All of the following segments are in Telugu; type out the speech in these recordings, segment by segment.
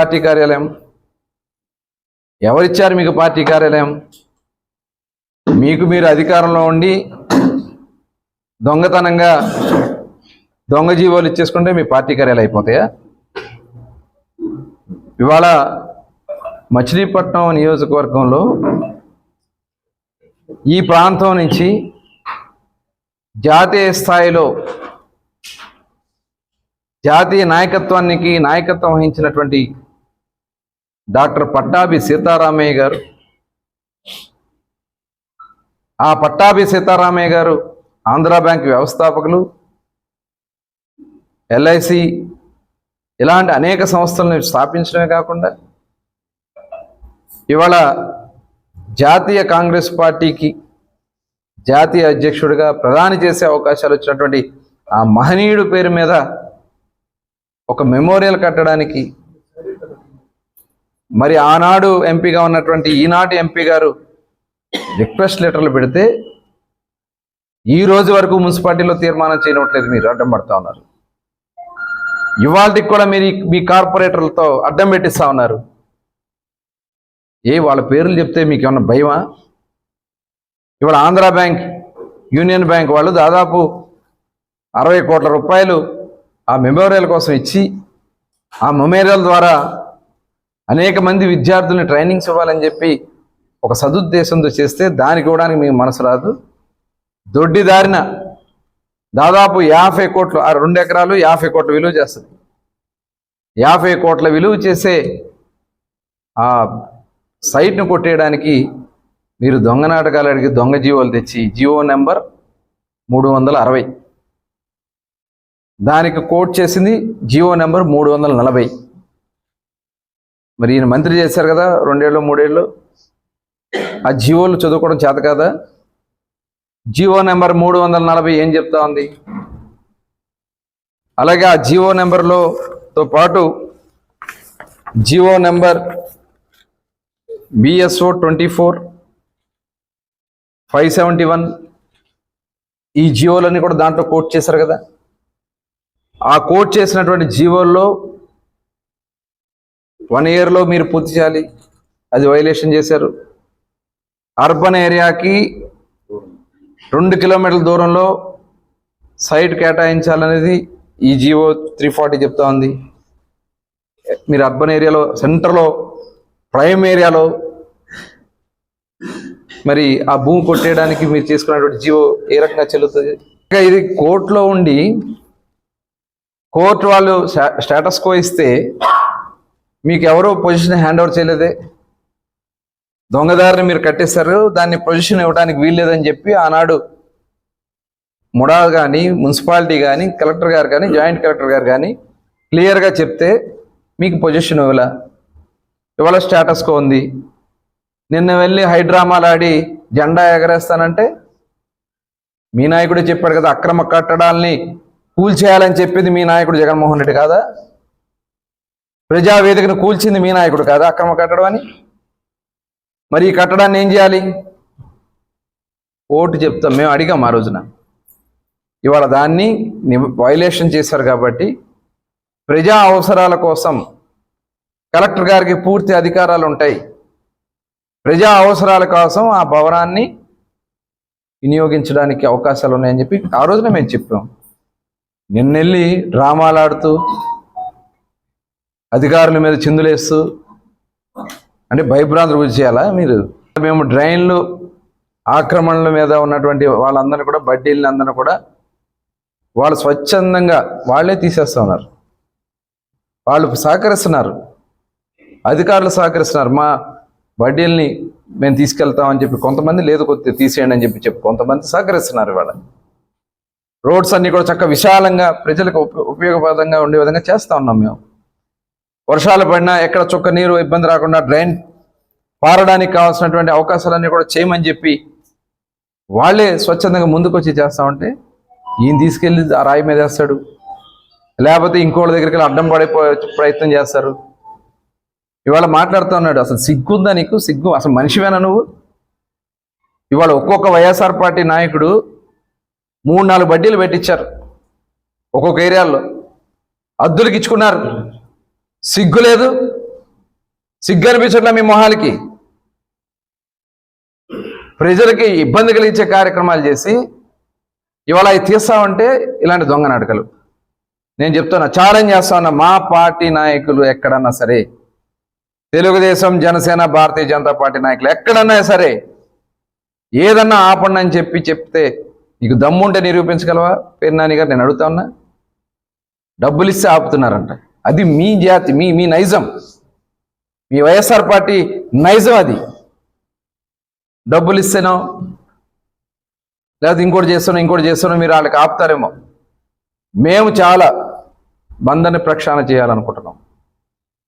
పార్టీ కార్యాలయం? ఎవరిచ్చారు మీకు పార్టీ కార్యాలయం? మీకు మీరు అధికారంలో ఉండి దొంగతనంగా దొంగ జీవోలు ఇచ్చేసుకుంటే మీ పార్టీ కార్యాలయం అయిపోతాయా? ఇవాళ మచిలీపట్నం నియోజకవర్గంలో ఈ ప్రాంతం నుంచి జాతీయ స్థాయిలో జాతీయ నాయకత్వానికి నాయకత్వం వహించినటువంటి డాక్టర్ పట్టాభి సీతారామయ్య గారు. ఆ పట్టాభి సీతారామయ్య గారు ఆంధ్రా బ్యాంక్ వ్యవస్థాపకులు. ఎల్ఐసి ఇలాంటి అనేక సంస్థలను స్థాపించడమే కాకుండా ఇవాళ జాతీయ కాంగ్రెస్ పార్టీకి జాతీయ అధ్యక్షుడిగా ప్రధాని చేసే అవకాశాలు వచ్చినటువంటి ఆ మహనీయుడు పేరు మీద ఒక మెమోరియల్ కట్టడానికి మరి ఆనాడు ఎంపీగా ఉన్నటువంటి ఈనాటి ఎంపీ గారు రిక్వెస్ట్ లెటర్లు పెడితే ఈ రోజు వరకు మున్సిపాలిటీలో తీర్మానం చేయనట్లేదు మీరు అడ్డం పడతా ఉన్నారు. ఇవాళకి కూడా మీరు మీ కార్పొరేటర్లతో అడ్డం పెట్టిస్తా ఉన్నారు. ఏ వాళ్ళ పేర్లు చెప్తే మీకు ఏమన్నా భయమా? ఇవాళ ఆంధ్ర బ్యాంక్ యూనియన్ బ్యాంక్ వాళ్ళు దాదాపు అరవై కోట్ల రూపాయలు ఆ మెమోరియల్ కోసం ఇచ్చి ఆ మెమోరియల్ ద్వారా అనేక మంది విద్యార్థులను ట్రైనింగ్స్ ఇవ్వాలని చెప్పి ఒక సదుద్దేశంతో చేస్తే దానికి ఇవ్వడానికి మీకు మనసు రాదు. దొడ్డిదారిన దాదాపు యాభై కోట్లు ఆ రెండు ఎకరాలు యాభై కోట్ల విలువ చేస్తుంది. యాభై కోట్ల విలువ చేసే ఆ సైట్ను కొట్టేయడానికి మీరు దొంగ నాటకాలు అడిగి దొంగ జీవోలు తెచ్చి జియో నెంబర్ మూడు వందల అరవై. దానికి కోట్ చేసింది జియో నెంబర్ మూడు వందల నలభై. మరి ఈయన మంత్రి చేశారు కదా రెండేళ్ళు మూడేళ్ళు. ఆ జీవోలు చదువుకోవడం చేత కదా? జీవో నెంబర్ మూడు వందల నలభై ఏం చెప్తా ఉంది? అలాగే ఆ జీవో నెంబర్లోతో పాటు GO number BSO twenty four five seventy one ఈ జీవోలన్నీ కూడా దాంట్లో కోట్ చేశారు కదా? ఆ కోట్ చేసినటువంటి జీవోల్లో వన్ ఇయర్లో మీరు పూర్తి చేయాలి. అది వైలేషన్ చేశారు. అర్బన్ ఏరియాకి రెండు కిలోమీటర్ల దూరంలో సైట్ కేటాయించాలనేది ఈ జియో త్రీ ఫార్టీ చెప్తా ఉంది. మీరు అర్బన్ ఏరియాలో సెంటర్లో ప్రైమ్ ఏరియాలో మరి ఆ భూమి కొట్టేయడానికి మీరు చేసుకున్నటువంటి జియో ఏ రకంగా చెల్లుతుంది? ఇంకా ఇది కోర్టులో ఉండి కోర్టు వాళ్ళు స్టా- స్టేటస్ కో ఇస్తే మీకు ఎవరో పొజిషన్ హ్యాండ్ ఓవర్ చేయలేదే. దొంగదారిని మీరు కట్టేశారు దాన్ని పొజిషన్ ఇవ్వడానికి వీల్లేదని చెప్పి ఆనాడు ముడా కానీ మున్సిపాలిటీ కానీ కలెక్టర్ గారు కానీ జాయింట్ కలెక్టర్ గారు కానీ క్లియర్గా చెప్తే మీకు పొజిషన్ ఇవ్వలా? ఇవాళ స్టేటస్కో ఉంది. నిన్న వెళ్ళి హైడ్రామాలు ఆడి జెండా ఎగరేస్తానంటే మీ నాయకుడే చెప్పాడు కదా అక్రమ కట్టడాల్ని కూల్చేయాలని చెప్పింది మీ నాయకుడు జగన్మోహన్ రెడ్డి కాదా? ప్రజావేదికను కూల్చింది మీ నాయకుడు కాదా అక్రమ కట్టడం అని? మరి ఈ కట్టడాన్ని ఏం చేయాలి? ఓటు చెప్తాం మేము అడిగాం ఆ రోజున. ఇవాళ దాన్ని వైలేషన్ చేశారు కాబట్టి ప్రజా అవసరాల కోసం కలెక్టర్ గారికి పూర్తి అధికారాలు ఉంటాయి. ప్రజా అవసరాల కోసం ఆ భవనాన్ని వినియోగించడానికి అవకాశాలు ఉన్నాయని చెప్పి ఆ రోజున మేము చెప్పాం. నిన్నెళ్ళి డ్రామాలాడుతూ అధికారుల మీద చిందులేస్తూ అంటే భయభ్రాంతులు గురి చేయాలా మీరు? మేము డ్రైన్లు ఆక్రమణల మీద ఉన్నటువంటి వాళ్ళందరినీ కూడా బడ్డీలని అందరినీ కూడా వాళ్ళు స్వచ్ఛందంగా వాళ్ళే తీసేస్తా ఉన్నారు. వాళ్ళు సహకరిస్తున్నారు. అధికారులు సహకరిస్తున్నారు. మా బడ్డీల్ని మేము తీసుకెళ్తామని చెప్పి కొంతమంది లేదు కొద్దిగా తీసేయండి అని చెప్పి చెప్పి కొంతమంది సహకరిస్తున్నారు ఇవాళ. రోడ్స్ అన్నీ కూడా చక్కగా విశాలంగా ప్రజలకు ఉప- ఉండే విధంగా చేస్తా ఉన్నాం మేము. వర్షాలు పడినా ఎక్కడ చుక్క నీరు ఇబ్బంది రాకుండా డ్రైన్ పారడానికి కావాల్సినటువంటి అవకాశాలన్నీ కూడా చేయమని చెప్పి వాళ్ళే స్వచ్ఛందంగా ముందుకొచ్చి చేస్తా ఉంటే ఈయన తీసుకెళ్ళి ఆ రాయి మీద వేస్తాడు. లేకపోతే ఇంకోళ్ళ దగ్గరికి వెళ్ళి అడ్డం పడే ప్రయత్నం చేస్తారు. ఇవాళ మాట్లాడుతూ ఉన్నాడు అసలు సిగ్గుందా నీకు? సిగ్గు? అసలు మనిషివేనా నువ్వు? ఇవాళ ఒక్కొక్క వైఎస్ఆర్ పార్టీ నాయకుడు మూడు నాలుగు బడ్డీలు పెట్టించారు ఒక్కొక్క ఏరియాల్లో అద్దులకి ఇచ్చుకున్నారు సిగ్గు లేదు. సిగ్గు అనిపించట్లే మీ మొహాలకి ప్రజలకి ఇబ్బంది కలిగించే కార్యక్రమాలు చేసి ఇవాళ అవి తీస్తామంటే ఇలాంటి దొంగ నాటకాలు నేను చెప్తున్నా ఛాలెంజ్ చేస్తా మా పార్టీ నాయకులు ఎక్కడన్నా సరే తెలుగుదేశం జనసేన భారతీయ జనతా పార్టీ నాయకులు ఎక్కడన్నా సరే ఏదన్నా ఆపండి అని చెప్పి చెప్తే నీకు దమ్ముంటే నిరూపించగలవా? పేర్నాని గారు నేను అడుగుతా ఉన్నా. డబ్బులు ఇస్తే ఆపుతున్నారంట. అది మీ జాతి మీ మీ నైజం. మీ వైఎస్ఆర్ పార్టీ నైజం అది. డబ్బులు ఇస్తేనో లేదా ఇంకోటి చేస్తానో ఇంకోటి చేస్తానో మీరు వాళ్ళకి ఆపుతారేమో. మేము చాలా బందర్ని ప్రక్షాళన చేయాలనుకుంటున్నాం.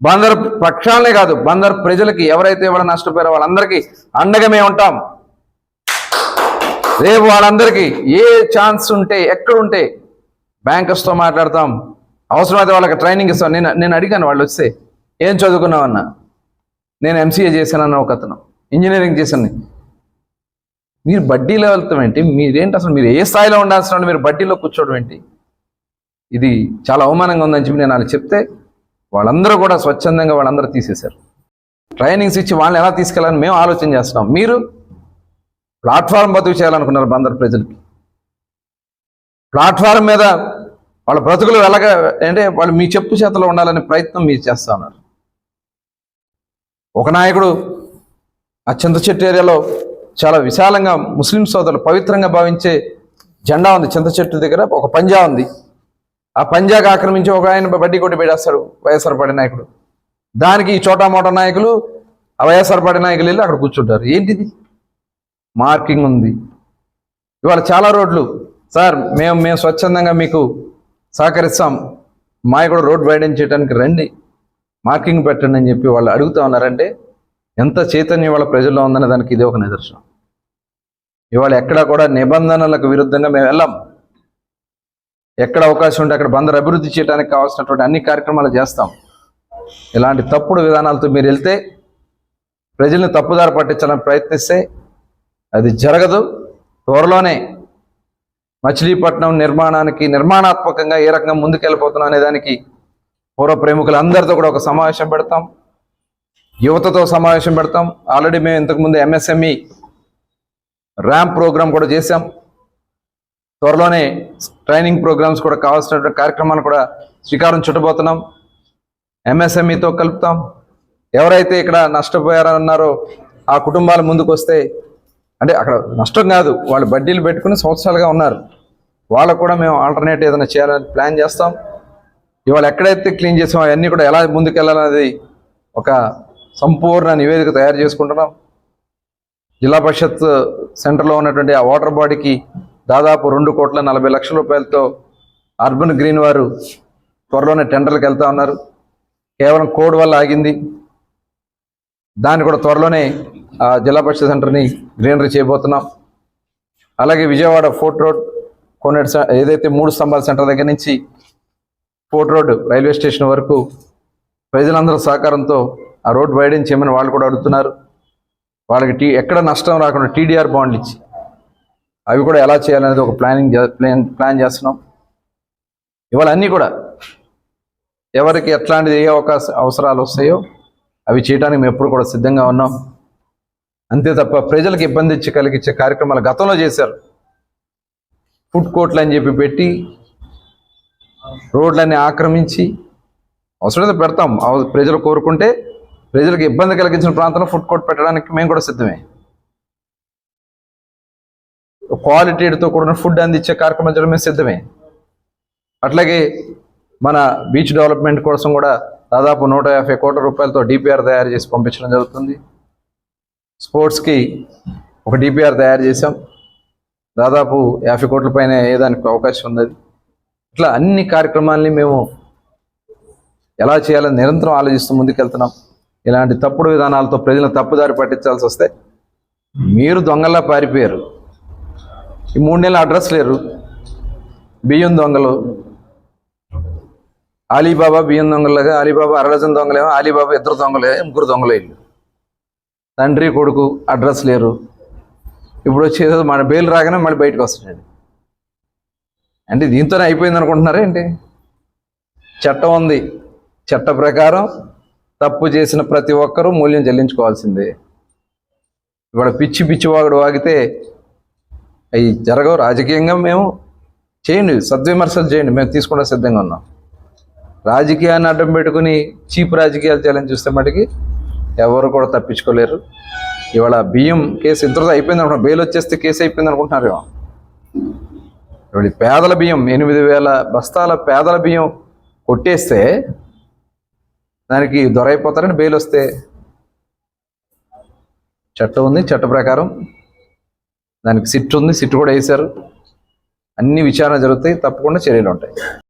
బందర్ ప్రక్షాళనే కాదు బందర్ ప్రజలకి ఎవరైతే ఎవరు నష్టపోయారో వాళ్ళందరికీ అండగా మేము ఉంటాం. రేపు వాళ్ళందరికీ ఏ ఛాన్స్ ఉంటే ఎక్కడుంటే బ్యాంకర్స్తో మాట్లాడతాం. అవసరమైతే వాళ్ళకి ట్రైనింగ్ ఇస్తాం నేను నేను అడిగాను వాళ్ళు వస్తే ఏం చదువుకున్నావన్నా? నేను ఎంసీఏ చేశానన్న ఒక అతను. ఇంజనీరింగ్ చేశాను. మీరు బడ్డీలో వెళ్తాం ఏంటి? మీరేంటి అసలు? మీరు ఏ స్థాయిలో ఉండాల్సిన మీరు బడ్డీలో కూర్చోవడం ఏంటి? ఇది చాలా అవమానంగా ఉందని చెప్పి నేను వాళ్ళు చెప్తే వాళ్ళందరూ కూడా స్వచ్ఛందంగా వాళ్ళందరూ తీసేశారు. ట్రైనింగ్స్ ఇచ్చి వాళ్ళని ఎలా తీసుకెళ్ళాలని మేము ఆలోచన చేస్తున్నాం. మీరు ప్లాట్ఫారం బతుకు చేయాలనుకున్నారు బందర్ ప్రజలకి. ప్లాట్ఫారం మీద వాళ్ళ బ్రతుకులు వెళ్ళగా అంటే వాళ్ళు మీ చెప్పు చేతలో ఉండాలనే ప్రయత్నం మీరు చేస్తా ఉన్నారు. ఒక నాయకుడు ఆ చింతచెట్టు ఏరియాలో చాలా విశాలంగా ముస్లిం సోదరులు పవిత్రంగా భావించే జెండా ఉంది చింత చెట్టు దగ్గర. ఒక పంజా ఉంది. ఆ పంజాకి ఆక్రమించి ఒక ఆయన బడ్డీ కొట్టి పెట్టేస్తాడు వైఎస్ఆర్ పార్టీ నాయకుడు. దానికి ఈ చోటా మోటా నాయకులు ఆ వైఎస్ఆర్ పార్టీ నాయకులు వెళ్ళి అక్కడ కూర్చుంటారు. ఏంటిది? మార్కింగ్ ఉంది. ఇవాళ చాలా రోడ్లు. సార్ మేము మేము స్వచ్ఛందంగా మీకు సహకరిస్తాం. మా కూడా రోడ్ వైడెన్ చేయడానికి రండి. మార్కింగ్ పెట్టండి అని చెప్పి వాళ్ళు అడుగుతా ఉన్నారంటే ఎంత చైతన్యం వాళ్ళ ప్రజల్లో ఉందనే దానికి ఇది ఒక నిదర్శనం. ఇవాళ ఎక్కడ కూడా నిబంధనలకు విరుద్ధంగా మేము వెళ్ళాం. ఎక్కడ అవకాశం ఉంటే అక్కడ బందరు అభివృద్ధి చేయడానికి కావాల్సినటువంటి అన్ని కార్యక్రమాలు చేస్తాం. ఇలాంటి తప్పుడు విధానాలతో మీరు వెళ్తే ప్రజల్ని తప్పుదారి పట్టించాలని ప్రయత్నిస్తే అది జరగదు. త్వరలోనే మచిలీపట్నం నిర్మాణానికి నిర్మాణాత్మకంగా ఏ రకంగా ముందుకెళ్ళిపోతున్నాం అనే దానికి పూర్వ ప్రేమికులందరితో కూడా ఒక సమావేశం పెడతాం. యువతతో సమావేశం పెడతాం. ఆల్రెడీ మేము ఇంతకుముందు ఎంఎస్ఎంఈ ర్యాంప్ ప్రోగ్రామ్ కూడా చేశాం. త్వరలోనే ట్రైనింగ్ ప్రోగ్రామ్స్ కూడా కావాల్సినటువంటి కార్యక్రమాలు కూడా శ్రీకారం చుట్టబోతున్నాం. ఎంఎస్ఎంఈతో కలుపుతాం. ఎవరైతే ఇక్కడ నష్టపోయారన్నారో ఆ కుటుంబాలు ముందుకు వస్తే అంటే అక్కడ నష్టం కాదు వాళ్ళు బడ్డీలు పెట్టుకుని సంవత్సరాలుగా ఉన్నారు. వాళ్ళకు కూడా మేము ఆల్టర్నేట్ ఏదైనా చేయాలని ప్లాన్ చేస్తాం. ఇవాళ ఎక్కడైతే క్లీన్ చేసామో అవన్నీ కూడా ఎలా ముందుకెళ్ళాలనేది ఒక సంపూర్ణ నివేదిక తయారు చేసుకుంటున్నాం. జిల్లా పరిషత్ సెంటర్లో ఉన్నటువంటి ఆ వాటర్ బాడీకి దాదాపు రెండు కోట్ల నలభై లక్షల రూపాయలతో అర్బన్ గ్రీన్ వారు త్వరలోనే టెండర్లకు వెళ్తా ఉన్నారు. కేవలం కోడ్ వల్ల ఆగింది. దాన్ని కూడా త్వరలోనే ఆ జిల్లా పరిషత్ సెంటర్ని గ్రీనరీ చేయబోతున్నాం. అలాగే విజయవాడ ఫోర్ట్ రోడ్ కోనేటి ఏదైతే మూడు స్తంభాల సెంటర్ దగ్గర నుంచి ఫోర్ట్ రోడ్ రైల్వే స్టేషన్ వరకు ప్రజలందరూ సహకారంతో ఆ రోడ్ వైడెన్ చేయమని వాళ్ళు కూడా అడుగుతున్నారు. వాళ్ళకి టీ ఎక్కడ నష్టం రాకుండా టీడీఆర్ బాండ్లు ఇచ్చి అవి కూడా ఎలా చేయాలనేది ఒక ప్లానింగ్ ప్లాన్ ప్లాన్ చేస్తున్నాం. ఇవాళ అన్నీ కూడా ఎవరికి ఎట్లాంటిది ఏ అవకాశ అవసరాలు వస్తాయో అవి చేయడానికి మేము ఎప్పుడు కూడా సిద్ధంగా ఉన్నాం. అంతే తప్ప ప్రజలకు ఇబ్బంది ఇచ్చి కలిగించే కార్యక్రమాలు గతంలో చేశారు. ఫుడ్ కోర్ట్లు అని చెప్పి పెట్టి రోడ్లన్నీ ఆక్రమించి అవసరమైతే పెడతాం. ప్రజలు కోరుకుంటే ప్రజలకు ఇబ్బంది కలిగించిన ప్రాంతంలో ఫుడ్ కోర్ట్ పెట్టడానికి మేము కూడా సిద్ధమే. క్వాలిటీతో కూడిన ఫుడ్ అందించే కార్యక్రమం చేయడం మేము సిద్ధమే. అట్లాగే మన బీచ్ డెవలప్మెంట్ కోసం కూడా దాదాపు నూట యాభై కోట్ల రూపాయలతో డిపిఆర్ తయారు చేసి పంపించడం జరుగుతుంది. స్పోర్ట్స్కి ఒక డిపిఆర్ తయారు చేసాం దాదాపు యాభై కోట్ల పైన వేయడానికి అవకాశం ఉంది ఇట్లా అన్ని కార్యక్రమాల్ని మేము ఎలా చేయాలని నిరంతరం ఆలోచిస్తూ ముందుకెళ్తున్నాం. ఇలాంటి తప్పుడు విధానాలతో ప్రజలను తప్పుదారి పట్టించాల్సి వస్తే మీరు దొంగల్లా పారిపోయారు. ఈ మూడు నెలల అడ్రస్ లేరు. బియ్యం దొంగలు. అలీబాబా బియ్యం దొంగలుగా అలీబాబా అరడజన్ దొంగలేమో అలీబాబా ఇద్దరు దొంగలే ముగ్గురు దొంగలే. తండ్రి కొడుకు అడ్రస్ లేరు. ఇప్పుడు వచ్చేది మన బెయిల్ రాగానే మళ్ళీ బయటకు వస్తున్నాడు అంటే దీంతోనే అయిపోయింది అనుకుంటున్నారా ఏంటి? చట్టం ఉంది. చట్ట ప్రకారం తప్పు చేసిన ప్రతి ఒక్కరూ మూల్యం చెల్లించుకోవాల్సిందే. ఇవాళ పిచ్చి పిచ్చి వాగుడు వాగితే అవి జరగవు. రాజకీయంగా మేము చేయండి. సద్విమర్శలు చేయండి. మేము తీసుకుంటే సిద్ధంగా ఉన్నాం. రాజకీయాన్ని అడ్డం పెట్టుకుని చీప్ రాజకీయాలు చేయాలని చూస్తే మటుకి ఎవరు కూడా తప్పించుకోలేరు. ఇవాళ బియ్యం కేసు ఇంతలో అయిపోయింది అనుకుంటా బెయిల్ వచ్చేస్తే కేసు అయిపోయింది అనుకుంటున్నారు ఇవాళ. పేదల బియ్యం ఎనిమిది వేల బస్తాల పేదల బియ్యం కొట్టేస్తే దానికి దొరైపోతారని బెయిల్ వస్తే చట్టం ఉంది చట్ట ప్రకారం దానికి సిట్ ఉంది సిట్ కూడా వేశారు. అన్ని విచారణ జరుగుతాయి తప్పకుండా చర్యలు ఉంటాయి.